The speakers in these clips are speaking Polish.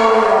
Oh.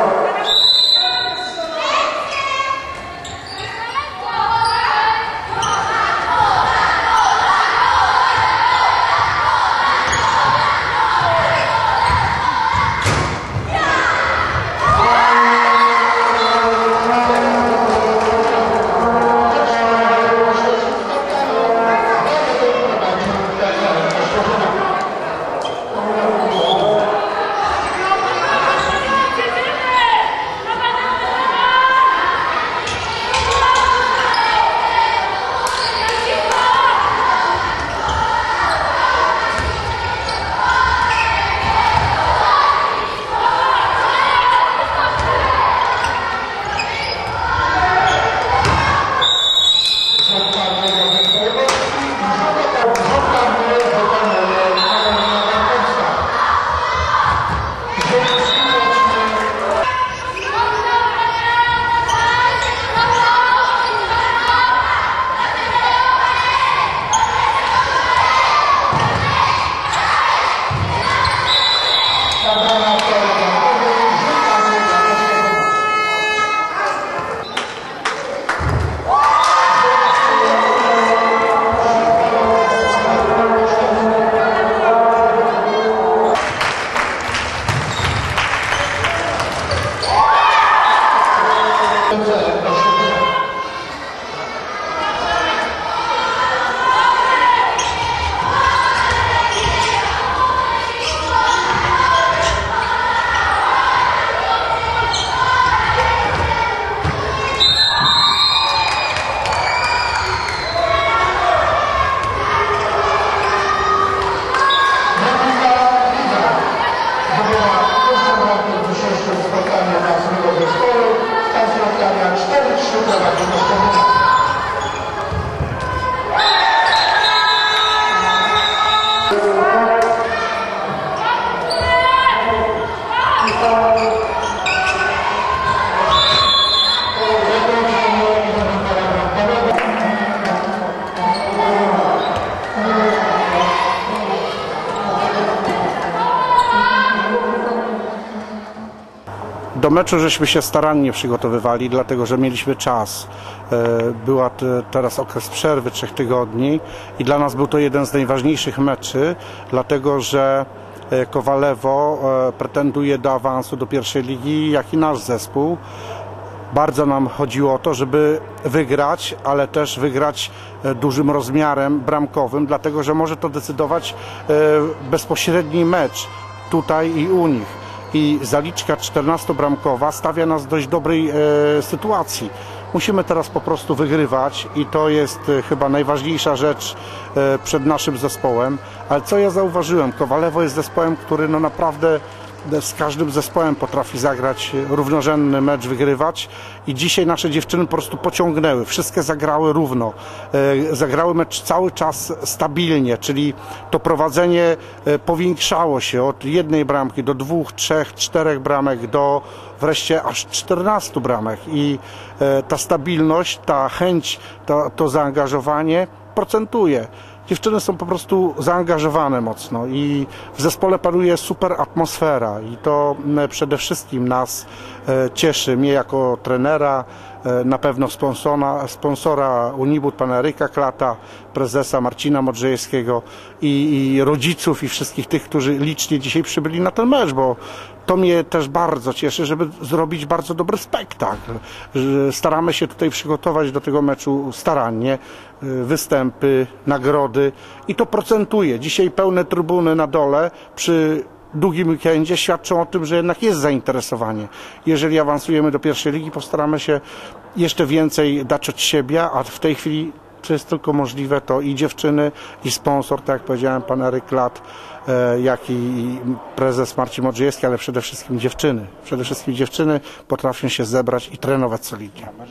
Do meczu żeśmy się starannie przygotowywali, dlatego że mieliśmy czas. E, Była te- teraz okres przerwy trzech tygodni i dla nas był to jeden z najważniejszych meczy, dlatego że e, Kowalewo e, pretenduje do awansu do pierwszej ligi, jak i nasz zespół. Bardzo nam chodziło o to, żeby wygrać, ale też wygrać dużym rozmiarem bramkowym, dlatego że może to decydować bezpośredni mecz tutaj i u nich. I zaliczka 14-bramkowa stawia nas w dość dobrej e, sytuacji. Musimy teraz po prostu wygrywać i to jest e, chyba najważniejsza rzecz e, przed naszym zespołem. Ale co ja zauważyłem, Kowalewo jest zespołem, który no naprawdę z każdym zespołem potrafi zagrać równorzędny mecz, wygrywać. I dzisiaj nasze dziewczyny po prostu pociągnęły, wszystkie zagrały równo, E, zagrały mecz cały czas stabilnie, czyli to prowadzenie e, powiększało się od jednej bramki do dwóch, trzech, czterech bramek do wreszcie aż 14 bramek. I e, ta stabilność, ta chęć, to, to zaangażowanie procentuje. Dziewczyny są po prostu zaangażowane mocno i w zespole panuje super atmosfera i to m, przede wszystkim nas e, cieszy, mnie jako trenera, e, na pewno sponsora, sponsora Unibud pana Eryka Klata, prezesa Marcina Modrzejewskiego i, i rodziców i wszystkich tych, którzy licznie dzisiaj przybyli na ten mecz, bo to mnie też bardzo cieszy, żeby zrobić bardzo dobry spektakl. Staramy się tutaj przygotować do tego meczu starannie, y, występy, nagrody i to procentuje. Dzisiaj pełne trybuny na dole przy długim weekendzie świadczą o tym, że jednak jest zainteresowanie. Jeżeli awansujemy do pierwszej ligi, postaramy się jeszcze więcej dać od siebie, a w tej chwili czy jest tylko możliwe, to i dziewczyny, i sponsor, tak jak powiedziałem, pan Eryk Lat, e, jak i prezes Marcin Modrzejewski, ale przede wszystkim dziewczyny. Przede wszystkim dziewczyny potrafią się zebrać i trenować solidnie.